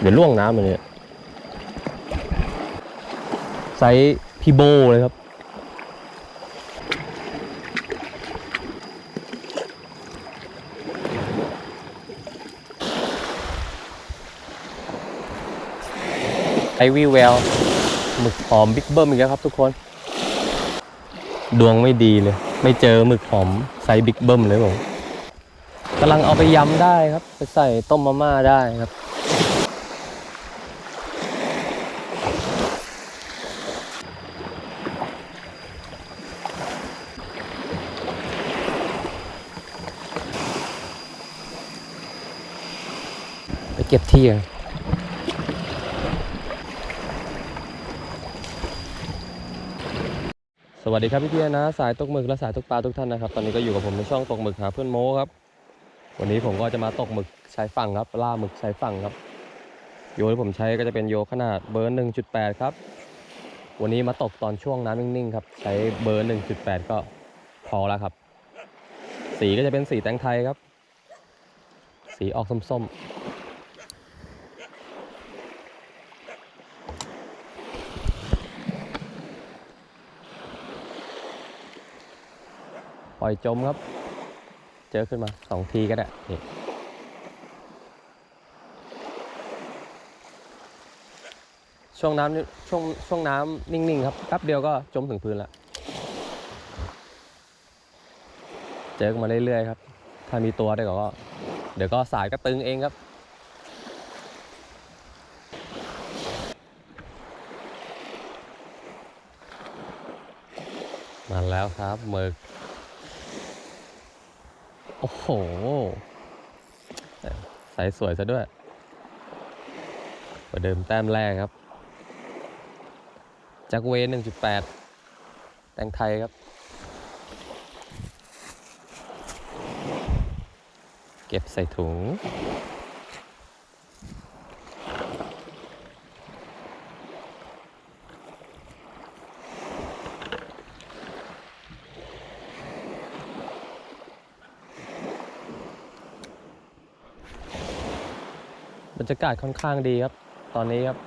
เดี๋ยวล่วงน้ำเลยเนี่ยไซส์พีโบเลยครับ ไอวีแววหมึกหอมบิ๊กเบิ้มอีกแล้วครับทุกคน ดวงไม่ดีเลย ไม่เจอหมึกหอมไซส์บิ๊กเบิ้มเลยผมกำลังเอาไปยำได้ครับ ไปใส่ต้มมาม่าได้ครับ ก็บที่กันสวัสดีครับพี่เพี่ๆนะ สายตกหมึกและสายตกปลาทุกท่านนะครับ ตอนนี้ก็อยู่กับผมในช่องตกหมึกหาเพื่อนโม้ครับ วันนี้ผมก็จะมาตกหมึกชายฝั่งครับล่าหมึกชายฝั่งครับ โยที่ผมใช้ก็จะเป็นโยขนาดเบอร์1.8ครับ วันนี้มาตกตอนช่วงน้ำนิ่งๆครับ ใช้เบอร์1.8ก็พอแล้วครับ สีก็จะเป็นสีแตงไทยครับ สีออกส้มๆ ล่อยจมครับ เจอขึ้นมาสองทีก็ได้นี่ช่วงน้ำช่วงช่วงน้ำนิ่ง ๆ ครับแป๊บเดียวก็จมถึงพื้นแล้วเจอกันมาเรื่อย ๆ ครับ ถ้ามีตัวได้ก็ เดี๋ยวก็สายก็ตึงเองครับ มาแล้วครับหมึก โอ้โห สายสวยซะด้วย ประเดิมแต้มแรกครับ จากเวหนึ่งจุดแปดแตงไทยครับ เก็บใส่ถุง รยากาศค่อนข้างดีครับ ตอนนี้ครับ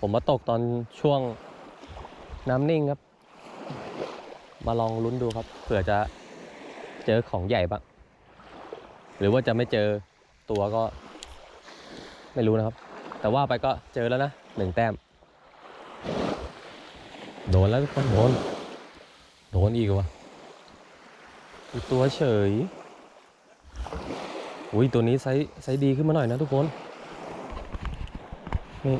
ผมมาตกตอนช่วงน้ำนิ่งครับ มาลองลุ้นดูครับ เผื่อจะเจอของใหญ่บ้าง หรือว่าจะไม่เจอตัวก็ ไม่รู้นะครับ แต่ว่าไปก็เจอแล้วนะหนึ่งแต้ม โดนแล้วทุกคนโดน โดนอีกวะตัวเฉย อุ้ยตัวนี้ไซส์ไซส์ดีขึ้นมาหน่อยนะทุกคนนี่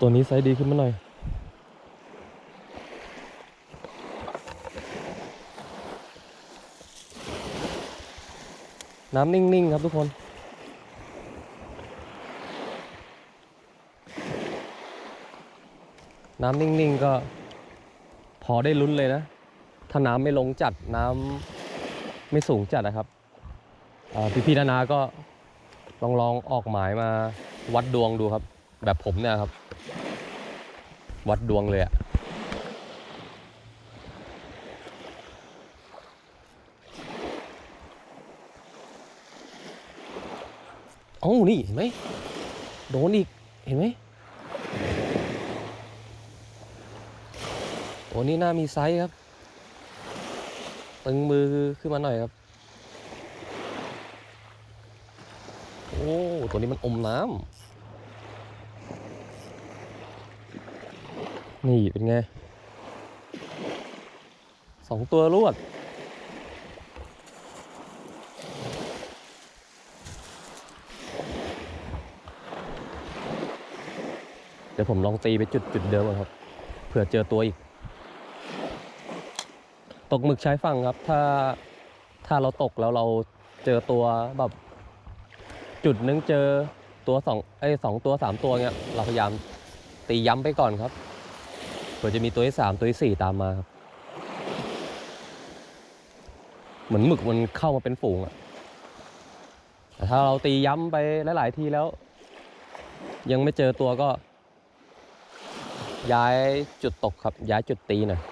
ตัวนี้ไซส์ดีขึ้นมาหน่อย น้ำนิ่ง ๆ ครับทุกคนน้ำนิ่ง ๆ ก็พอได้ลุ้นเลยนะ ถ้าน้ำไม่ลงจัดน้ำ ไม่สูงจัดนะครับพี่พี่ๆนานาก็ลองลองออกหมายมาวัดดวงดูครับ แบบผมเนี่ยครับ วัดดวงเลยอะเอ้านี่เห็นไหมโดนอีกเห็นไหมตัวนี้น่ามีไซส์ครับ ตึงมือขึ้นมาหน่อยครับ โอ้ ตัวนี้มันอมน้ำ นี่เป็นไง สองตัวรวด เดี๋ยวผมลองตีไปจุดจุดเดิมก่อนครับ เผื่อเจอตัวอีก ตกหมึกใช้ฝั่งครับ ถ้าถ้าเราตกแล้วเราเจอตัวแบบ จุดนึงเจอตัวสองไอ้สองตัวสามตัวเงี้ยเราพยายามตีย้ำไปก่อนครับเผื่อจะมีตัวที่สามตัวที่สี่ตามมาครับเหมือนหมึกมันเข้ามาเป็นฝูงอะแต่ถ้าเราตีย้ำไปหลาย ๆ ทีแล้ว ยังไม่เจอตัวก็ ย้ายจุดตกครับ ย้ายจุดตีหน่อย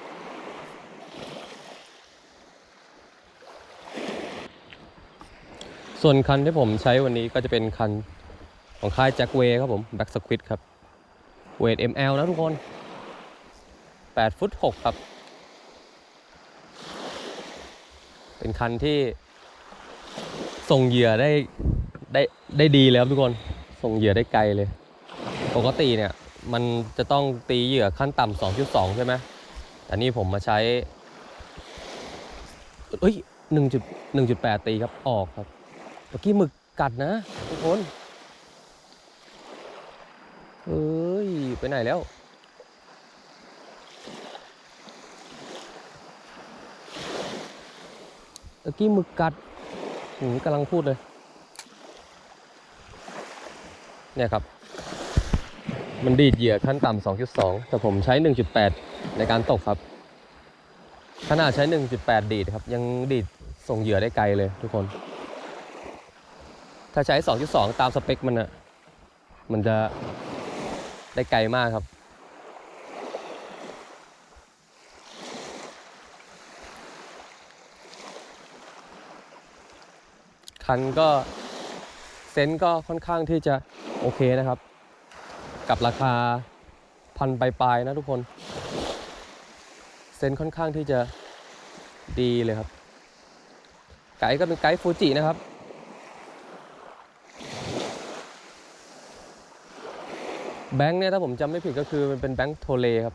ส่วนคันที่ผมใช้วันนี้ก็จะเป็นคันของค่ายแจ็คเวย์ครับผมแบ็กสควิดครับเวท ML นะทุกคน 8 ฟุต 6 ครับ เป็นคันที่ส่งเหยื่อได้ได้ได้ดีเลยครับทุกคน ส่งเหยื่อได้ไกลเลย ปกติเนี่ยมันจะต้องตีเหยื่อขั้นต่ำ2.2 ใช่ไหมแต่นี่ผมมาใช้เอ้ย1 1.8 ตีครับ ออกครับ มื่อกี้หมึกกัดนะทุกคนเอ้ย ไปไหนแล้วเมื่อกี้หมึกกัดหืมกำลังพูดเลย เนี่ยครับ มันดีดเหยื่อขั้นต่ำ2.2 แต่ผมใช้ 1.8 ในการตกครับ ขนาดใช้ 1.8 ดีดครับ ยังดีดส่งเหยื่อได้ไกลเลยทุกคน ถ้าใช้ 2.2 ตามสเปคมันอะมันจะได้ไกลมากครับ คันก็เซนส์ก็ค่อนข้างที่จะโอเคนะครับ กับราคาพันปลายๆนะทุกคน เซนส์ค่อนข้างที่จะดีเลยครับ ไกด์ก็เป็นไกด์ฟูจินะครับ แบงค์เนี่ยถ้าผมจำไม่ผิดก็คือมันเป็นแบงค์โทเลครับ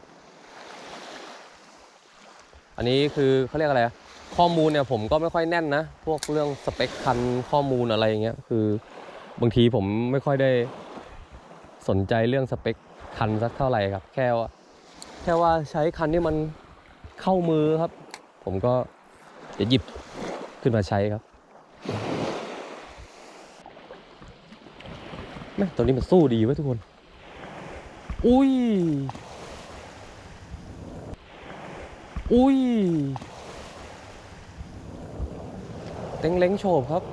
อันนี้คือเขาเรียกอะไรข้อมูลเนี่ยผมก็ไม่ค่อยแน่นนะ พวกเรื่องสเปคคันข้อมูลอะไรอย่างเงี้ยคือบางทีผมไม่ค่อยได้สนใจเรื่องสเปคคันสักเท่าไหร่ครับ แค่ว่าแค่ว่าใช้คันที่มันเข้ามือครับ ผมก็จะหยิบขึ้นมาใช้ครับแม่ตัวนี้มันสู้ดีเว้ทุกคน อุ้ย อุ้ย เต็งเล้งโฉบครับ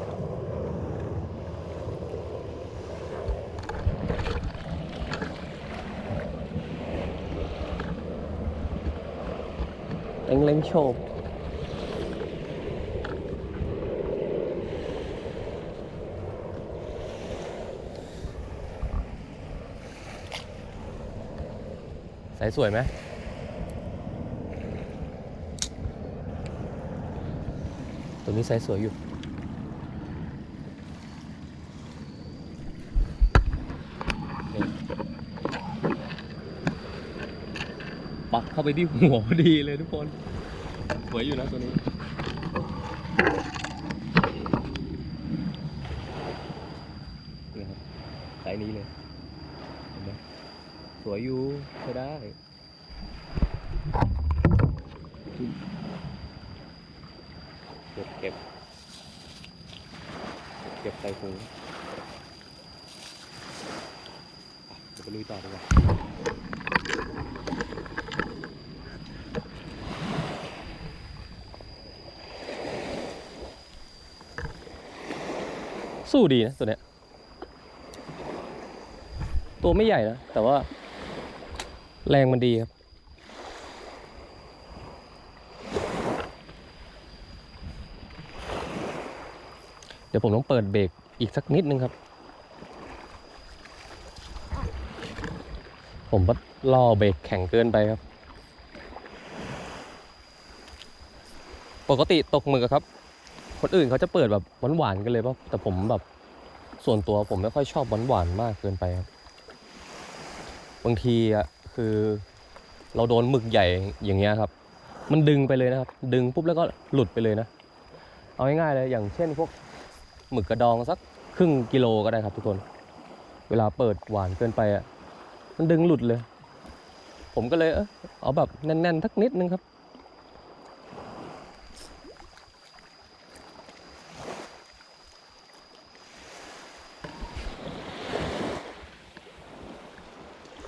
เต็งเล้งโฉบ ใส่สวยไหมตัวนี้ไซส์สวยอยู่ ปักเข้าไปที่หัวพอดีเลยทุกคน สวยอยู่นะตัวนี้นี่ครับไซส์นี้เลย เห็นไหมสวยอยู่ใช้ได้ เก็บเก็บ เก็บใส่ถุงอะเดี๋ยวไปลุยต่อดีกว่า สู้ดีนะตัวเนี้ย ตัวไม่ใหญ่นะ แต่ว่าแรงมันดีครับ เดี๋ยวผมต้องเปิดเบรกอีกสักนิดนึงครับ ผมก็ล่อเบรกแข็งเกินไปครับ ปกติตกหมึกอครับ คนอื่นเขาจะเปิดแบบหวานๆกันเลยป่ะแต่ผมแบบส่วนตัวผมไม่ค่อยชอบหวานๆมากเกินไปครับ บางทีอะคือ เราโดนหมึกใหญ่อย่างเงี้ยครับ มันดึงไปเลยนะครับ ดึงปุ๊บแล้วก็หลุดไปเลยนะ เอาง่ายๆเลยอย่างเช่นพวกหมึกกระดองสักครึ่งกิโลก็ได้ครับ ทุกคน เวลาเปิดหวานเกินไปอะมันดึงหลุดเลย ผมก็เลยเออเอาแบบแน่นๆสักนิดนึงครับ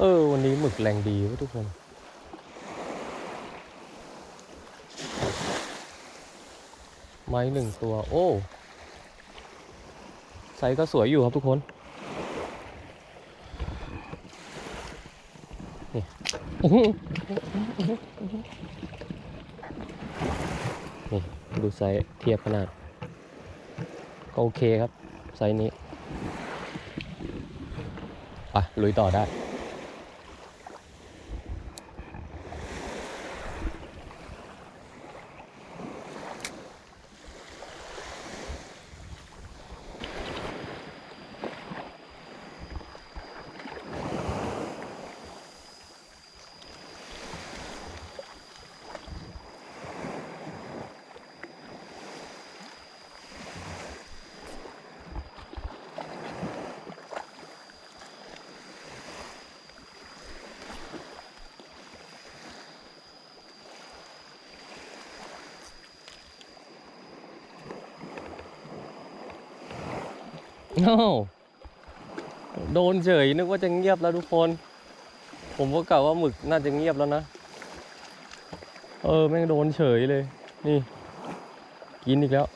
เออ วันนี้หมึกแรงดีว้ยทุกคน ไม้หนึ่งตัว โอ้ไซส์ก็สวยอยู่ครับทุกคน นี่นี่ ดูไซส์เทียบขนาด ก็โอเคครับ ไซส์นี้ ไปลุยต่อได้ โอ้โดนเฉยนึกว่าจะเงียบแล้วทุกคน ผมก็กะว่าหมึกน่าจะเงียบแล้วนะ เออแม่งโดนเฉยเลย นี่ กินอีกแล้ว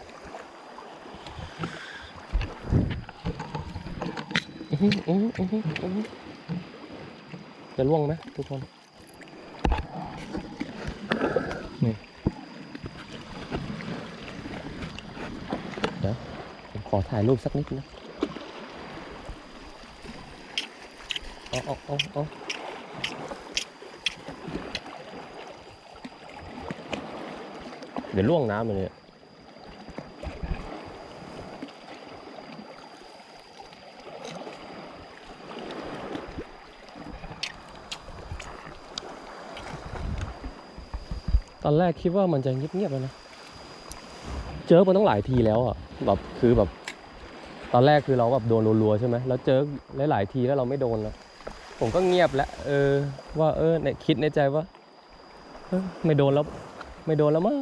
จะล่วงไหมทุกคน นี่เดี๋ยวผมขอถ่ายรูปสักนิดนะ เอาเอาเอาเอาเดี๋ยวล่วงน้ำเลยเนี่ยตอนแรกคิดว่ามันจะเงียบๆแล้วนะ เจอมันต้องหลายทีแล้วอะแบบคือแบบ ตอนแรกคือเราแบบโดนรัวๆใช่ไหมแล้วเจอหลายๆทีแล้วเราไม่โดนแล้ว ผมก็เงียบแล้วเออ ว่าเออในคิดในใจว่าไม่โดนแล้ว ไม่โดนแล้วมั้ง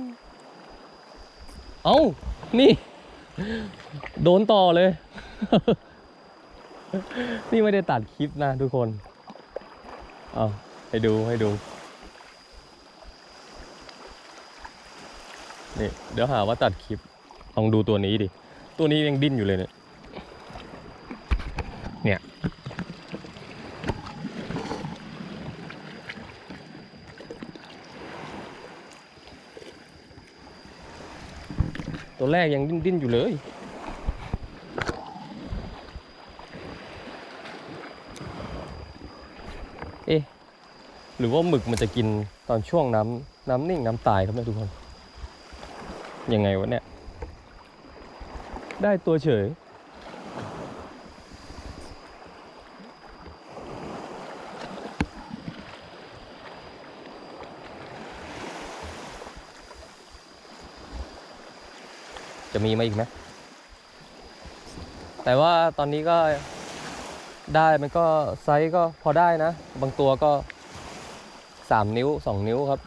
เอ้านี่ โดนต่อเลย นี่ไม่ได้ตัดคลิปนะทุกคน เอาให้ดูให้ดู นี่เดี๋ยวหาว่าตัดคลิป ลองดูตัวนี้ดิ ตัวนี้ยังดิ้นอยู่เลยเนี่ย เนี่ย ตัวแรกยังดิ้นดิ้นอยู่เลย เอ๊ะ หรือว่าหมึกมันจะกินตอนช่วงน้ำน้ำนิ่งน้ำตายครับเนี่ยทุกคน ยังไงวะเนี่ย ได้ตัวเฉย จะมีมาอีกไหมแต่ว่าตอนนี้ก็ได้มันก็ไซส์ก็พอได้นะ บางตัวก็สามนิ้วสองนิ้วครับ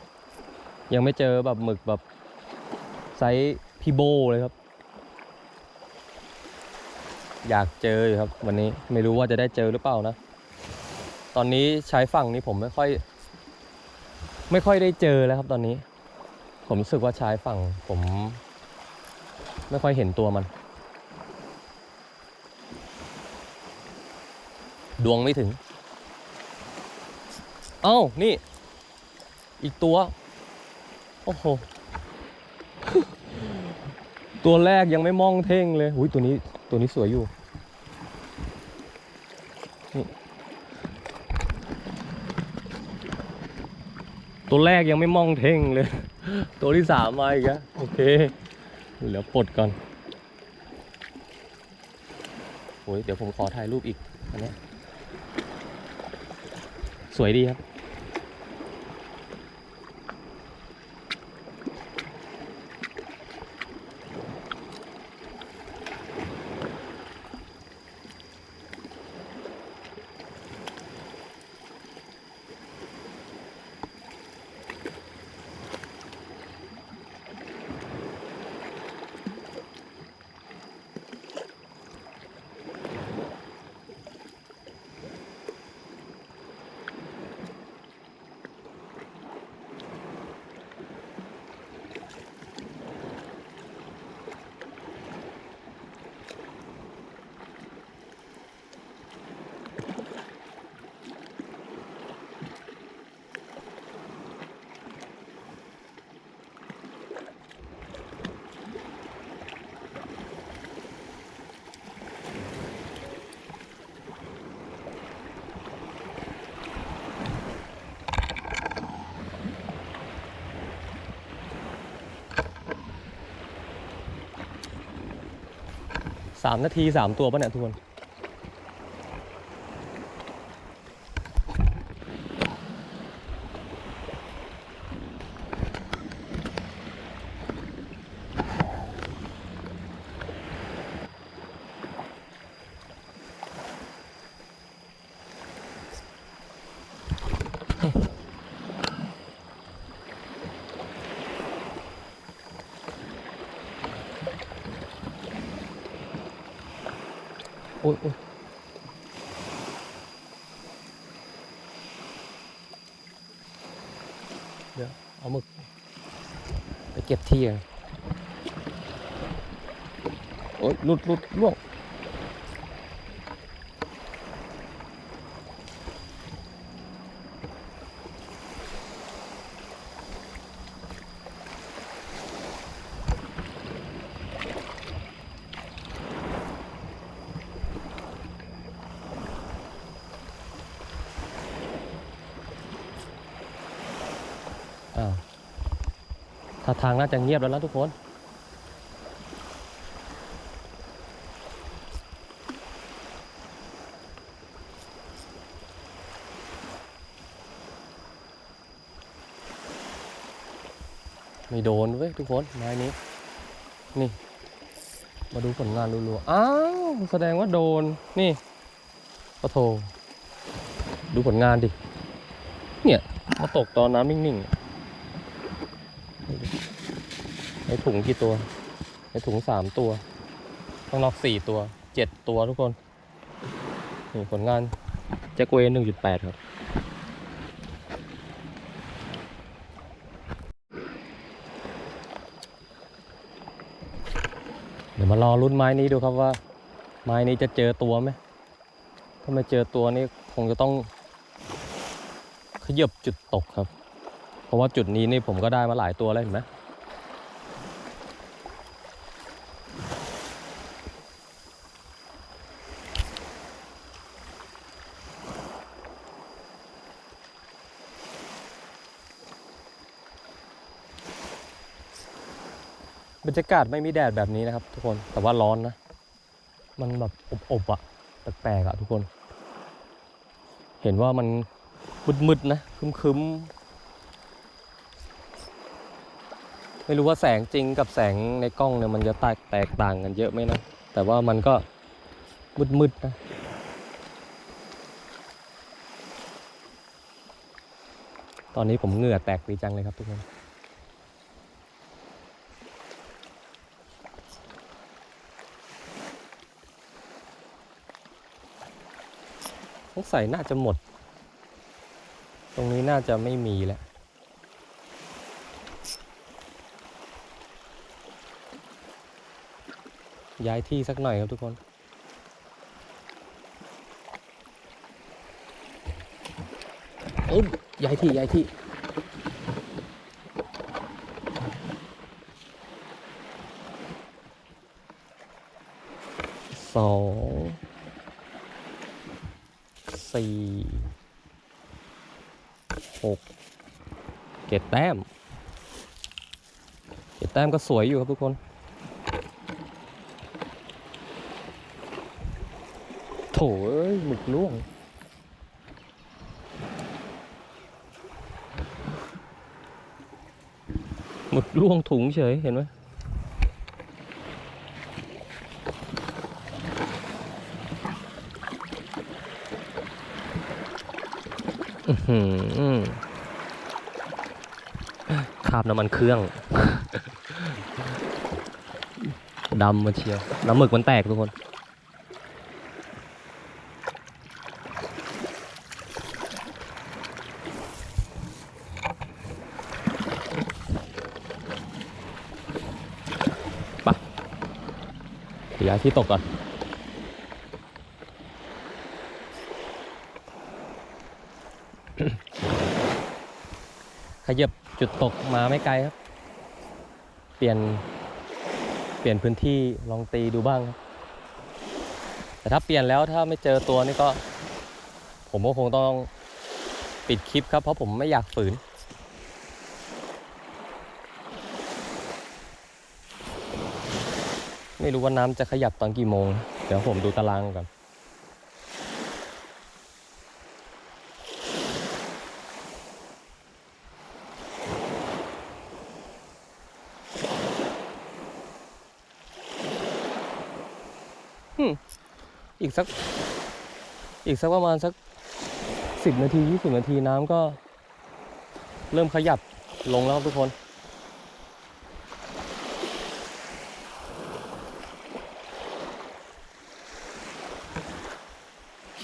ยังไม่เจอแบบหมึกแบบไซส์พี่โบเลยครับ อยากเจออยู่ครับ วันนี้ไม่รู้ว่าจะได้เจอหรือเปล่านะ ตอนนี้ใช้ฝั่งนี้ผมไม่ค่อย ไม่ค่อยได้เจอแล้วครับตอนนี้ ผมรู้สึกว่าใช้ฝั่งผม ไม่ค่อยเห็นตัวมัน ดวงไม่ถึง เอ้า นี่ อีกตัว โอ้โห ตัวแรกยังไม่มองเท่งเลยอุ้ยตัวนี้ตัวนี้สวยอยู่นี่ตัวแรกยังไม่มองเท่งเลย ตัวที่สามมาอีกแล้วโอเค เดี๋ยวปลดก่อนโอ้ยเดี๋ยวผมขอถ่ายรูปอีกอันนี้สวยดีครับ สามนาทีสามตัวปะเนี่ยทุกคน อ้ยโอ้ยเดี๋ยวเอามึกไปเก็บที่อะโอ้ยหลุดหลุดล่วง ทางน่าจะเงียบแล้วนะทุกคน ไม่โดนเว้ยทุกคนไม้นี้ นี่ มาดูผลงานรัวๆ อ้าว แสดงว่าโดน นี่ปะโทดูผลงานดิ เนี่ย มาตกตอนน้ำนิ่งๆ ในถุงกี่ตัว ในถุงสามตัว ข้างนอกสี่ตัว เจ็ดตัวทุกคน นี่ผลงานแจ็คเวหนึ่งจุดแปดครับ เดี๋ยวมารอรุ่นไม้นี้ดูครับว่า ไม้นี้จะเจอตัวไหม ถ้าไม่เจอตัวนี่คงจะต้องขยับจุดตกครับ เพราะว่าจุดนี้นี่ผมก็ได้มาหลายตัวแล้วเห็นไหม รรยากาศไม่มีแดดแบบนี้นะครับ ทุกคนแต่ว่าร้อนนะ มันแบบอบๆอะแปลกๆอะทุกคน เห็นว่ามันมืดๆนะครึ้มๆ ไม่รู้ว่าแสงจริงกับแสงในกล้องเนี่ยมันจะแตกแตกต่างกันเยอะไหมนะ แต่ว่ามันก็มืดๆนะตอนนี้ผมเหงื่อแตกดีจังเลยครับทุกคน งสัยน่าจะหมด ตรงนี้น่าจะไม่มีแล้วย้ายที่สักหน่อยครับทุกคน เอ้ยย้ายที่ย้ายที่ สอง สี่หกเจ็ดแต้มเจ็ดแต้มก็สวยอยู่ครับทุกคน โถเอ้ยหมึกล่วงหมึกล่วงถุงเฉยเห็นไหม อื้อหือ คาบน้ำมันเครื่องดำมาเชียว น้ำหมึกมันแตกทุกคนไปะย้ายที่ตกก่อน ยับจุดตกมาไม่ไกลครับ เปลี่ยนเปลี่ยนพื้นที่ลองตีดูบ้างครับ แต่ถ้าเปลี่ยนแล้วถ้าไม่เจอตัวนี่ก็ ผมก็คงต้องปิดคลิปครับเพราะผมไม่อยากฝืนนไม่รู้ว่าน้ำจะขยับตอนกี่โมง เดี๋ยวผมดูตารางก่อน อีกสักอีกสักประมาณสักสิบนาทียี่สิบนาทีน้ำก็เริ่มขยับลงแล้วทุกคน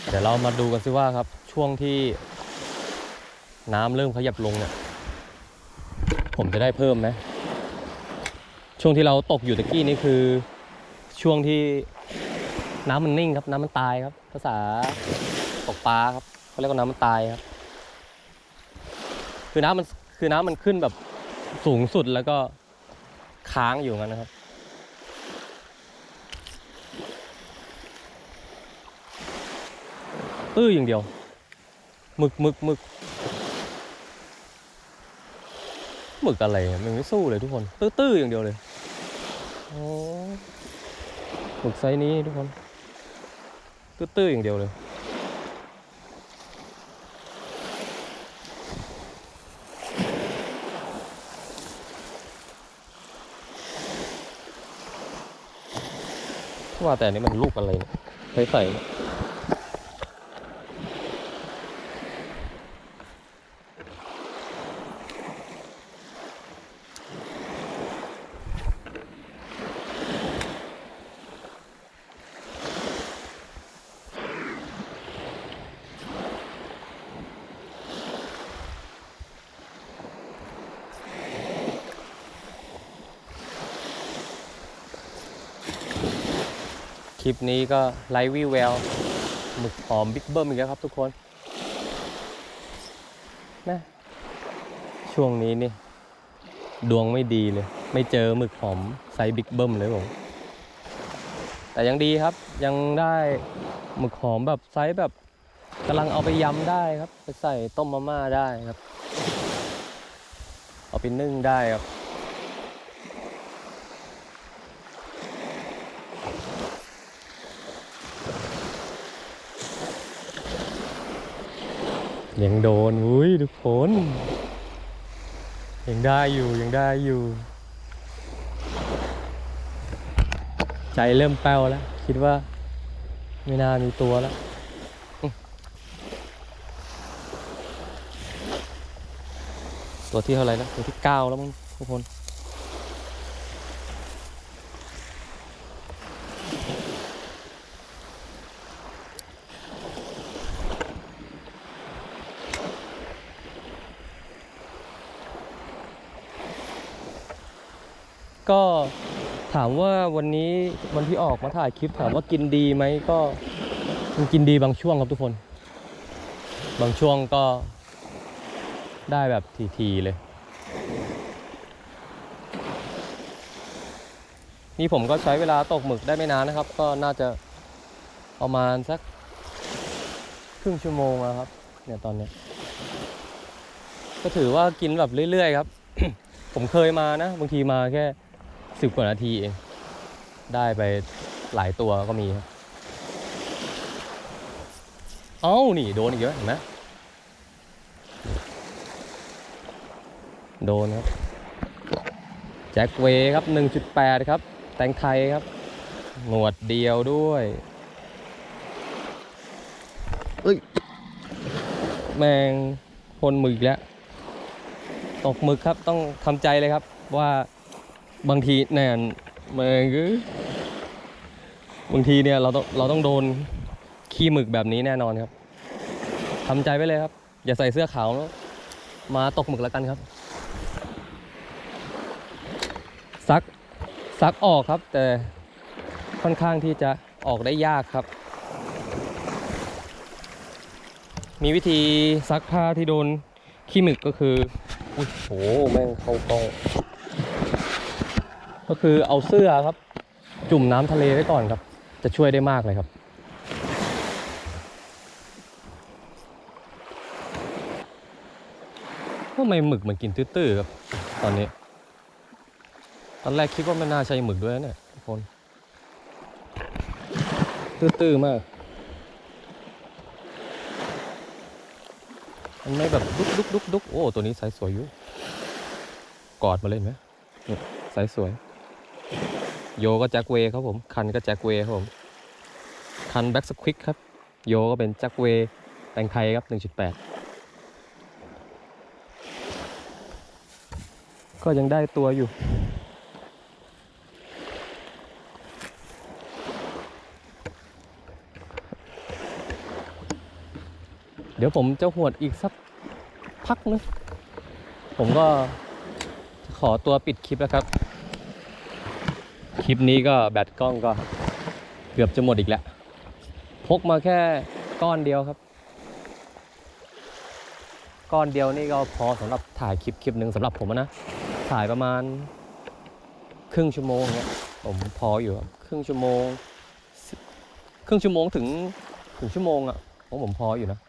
เดี๋ยวเรามาดูกันสิว่าครับ ช่วงที่น้ำเริ่มขยับลงเนี่ย ผมจะได้เพิ่มไหมช่วงที่เราตกอยู่ตะกี้นี่คือช่วงที่ น้ำมันนิ่งครับ น้ำมันตายครับ ภาษาตกปลาครับเขาเรียกว่าน้ำมันตายครับ คือน้ำมันคือน้ำมันขึ้นแบบสูงสุดแล้วก็ค้างอยู่งั้นนะครับตื้ออย่างเดียวหมึกหมึกหมึกหมึกอะไรมันไม่สู้เลยทุกคนตื้อๆอย่างเดียวเลยโอ้หมึกไซนี้ทุกคน ตื้อๆอย่างเดียวเลยว่าแต่นี้มันลูกอะไรเนี่ยใส่ๆ ลิปนี้ก็ไลฟ์วิวแววหมึกหอมบิ๊กเบิ้มอีกแล้วครับทุกคนแม่ช่วงนี้นี่ ดวงไม่ดีเลย ไม่เจอหมึกหอมไซส์บิ๊กเบิ้มเลยผมแต่ยังดีครับยังได้หมึกหอมแบบไซส์แบบกำลังเอาไปยำได้ครับ ไปใส่ต้มมาม่าได้ครับ เอาไปนึ่งได้ครับ ยังโดนอุ้ยทุกคนยังได้อยู่ยังได้อยู่ ใจเริ่มแป้วแล้ว คิดว่า ไม่น่ามีตัวแล้วตัวที่เท่าไหร่แล้วตัวที่เก้าแล้วมั้งทุกคน ก็ถามว่าวันนี้วันที่ออกมาถ่ายคลิปถามว่ากินดีไหมก็มันกินดีบางช่วงครับทุกคน บางช่วงก็ได้แบบทีๆเลย นี่ผมก็ใช้เวลาตกหมึกได้ไม่นานนะครับ ก็น่าจะประมาณสักครึ่งชั่วโมงครับ เนี่ยตอนนี้ก็ถือว่ากินแบบเรื่อยๆครับ ผมเคยมานะ บางทีมาแค่ สิบกว่านาทีเอง ได้ไปหลายตัวก็มีครับเอ้า นี่โดนอีกเยอะเห็นไหมโดนครับ แจ็คเวย์ครับ 1.8 ครับ แตงไทยครับ หนวดเดียวด้วยเอ้ย แมงพนมืออีกแล้ว ตกหมึกครับต้องทำใจเลยครับว่า บางทีแน่นแมงคือบางทีเนี่ยเราต้องเราต้องโดนขี้หมึกแบบนี้แน่นอนครับทำใจไว้เลยครับ อย่าใส่เสื้อขาวแล้วมาตกหมึกแล้วกันครับ ซักซักออกครับ แต่ค่อนข้างที่จะออกได้ยากครับ มีวิธีซักผ้าที่โดนขี้หมึกก็คืออุ้ยโหแม่งเข้ากล้อง ก็คือเอาเสื้อครับ จุ่มน้ำทะเลไว้ก่อนครับ จะช่วยได้มากเลยครับ ทำไมหมึกมันกินตื้อๆครับ ตอนนี้ ตอนแรกคิดว่ามันน่าใช่หมึกด้วยเนี่ยทุกคน ตื้อๆมากมันไม่แบบดุกดุกดุกดุกโอ้ ตัวนี้ไซส์สวยอยู่ กอดมาเล่นไหมนี่ไซส์สวย โยก็แจ็คเวย์ครับผม คันก็แจ็คเวย์ครับผม คันแบ็กสควิกครับ โยก็เป็นแจ็คเวย์แต่งไทยครับ 1.8 ก็ยังได้ตัวอยู่ เดี๋ยวผมจะหวดอีกสักพักนึง ผมก็ขอตัวปิดคลิปแล้วครับ คลิปนี้ก็แบตกล้องก็เกือบจะหมดอีกแล้ว พกมาแค่ก้อนเดียวครับ ก้อนเดียวนี่ก็พอสำหรับถ่ายคลิปคลิปหนึ่งสำหรับผมนะ ถ่ายประมาณครึ่งชั่วโมงเนี้ยผมพออยู่ครับครึ่งชั่วโมง ครึ่งชั่วโมงถึงถึงชั่วโมงอะผมผมพออยู่นะ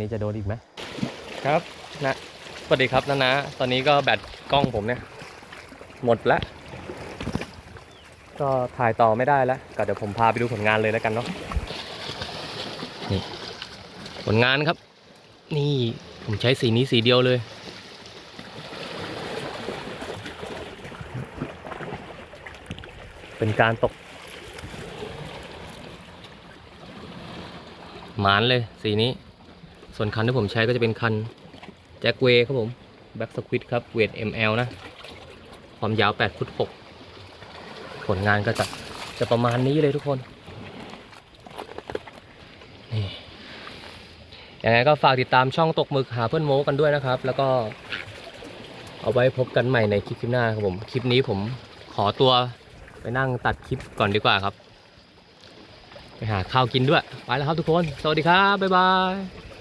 นี้จะโดนอีกไหมครับนะสวัสดีครับนะนะตอนนี้ก็แบตกล้องผมเนี่ย หมดแล้วก็ถ่ายต่อไม่ได้แล้วก็เดี๋ยวผมพาไปดูผลงานเลยแล้วกันเนาะนี่ผลงานครับ นี่ผมใช้สีนี้สีเดียวเลย เป็นการตกหมานเลยสีนี้ ส่วนคันที่ผมใช้ก็จะเป็นคันแจ็คเวย์ครับผมแบ็กสควิดครับเวท ML นะ ความยาว8ฟุต6ผลงานก็จะจะประมาณนี้เลยทุกคนนี่ยังไงก็ฝากติดตามช่องตกหมึกหาเพื่อนโม้กันด้วยนะครับ แล้วก็เอาไว้พบกันใหม่ในคลิปหน้าครับผม คลิปนี้ผมขอตัวไปนั่งตัดคลิปก่อนดีกว่าครับ ไปหาข้าวกินด้วย ไปแล้วครับทุกคน สวัสดีครับ บ๊ายบาย